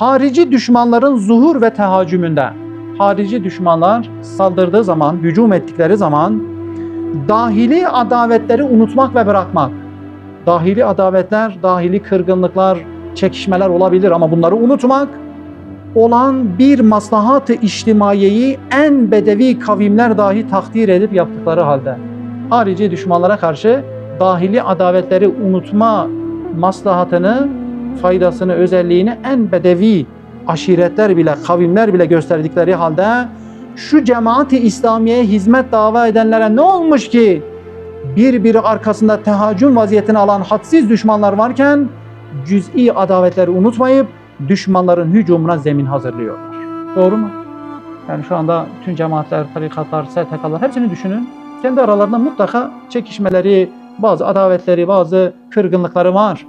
harici düşmanların zuhur ve tehacümünde harici düşmanlar saldırdığı zaman, hücum ettikleri zaman dahili adavetleri unutmak ve bırakmak. Dahili adavetler, dahili kırgınlıklar, çekişmeler olabilir ama bunları unutmak olan bir maslahat-ı içtimaiyeyi en bedevi kavimler dahi takdir edip yaptıkları halde harici düşmanlara karşı dahili adavetleri unutma maslahatını, faydasını, özelliğini en bedevi aşiretler bile, kavimler bile gösterdikleri halde şu cemaati İslamiye'ye hizmet dava edenlere ne olmuş ki birbiri arkasında tehacüm vaziyetini alan hadsiz düşmanlar varken cüz'i adavetleri unutmayıp düşmanların hücumuna zemin hazırlıyorlar. Doğru mu? Yani şu anda tüm cemaatler, tarikatlar, STK'lar hepsini düşünün. Kendi aralarında mutlaka çekişmeleri, bazı adavetleri, bazı kırgınlıkları var.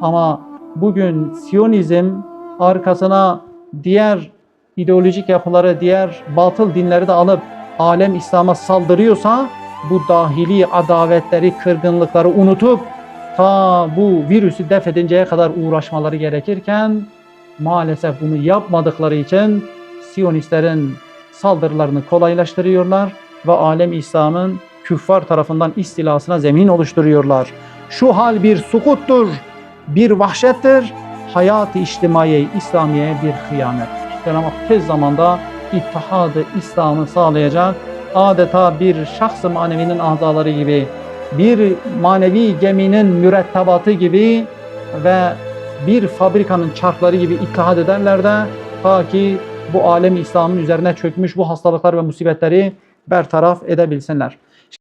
Ama bugün Siyonizm arkasına diğer ideolojik yapıları, diğer batıl dinleri de alıp alem İslam'a saldırıyorsa bu dahili adavetleri, kırgınlıkları unutup ta bu virüsü def edinceye kadar uğraşmaları gerekirken maalesef bunu yapmadıkları için Siyonistlerin saldırılarını kolaylaştırıyorlar ve alem İslam'ın küffar tarafından istilasına zemin oluşturuyorlar. Şu hal bir sukuttur, bir vahşettir, hayat-ı içtimaiye İslamiye bir hıyanettir. Cenab-ı Hak tez zamanda ittihadı İslam'ı sağlayacak, adeta bir şahs-ı manevinin azaları gibi, bir manevi geminin mürettebatı gibi ve bir fabrikanın çarkları gibi ittihad ederler de ta ki bu alem İslam'ın üzerine çökmüş bu hastalıklar ve musibetleri bertaraf edebilsinler.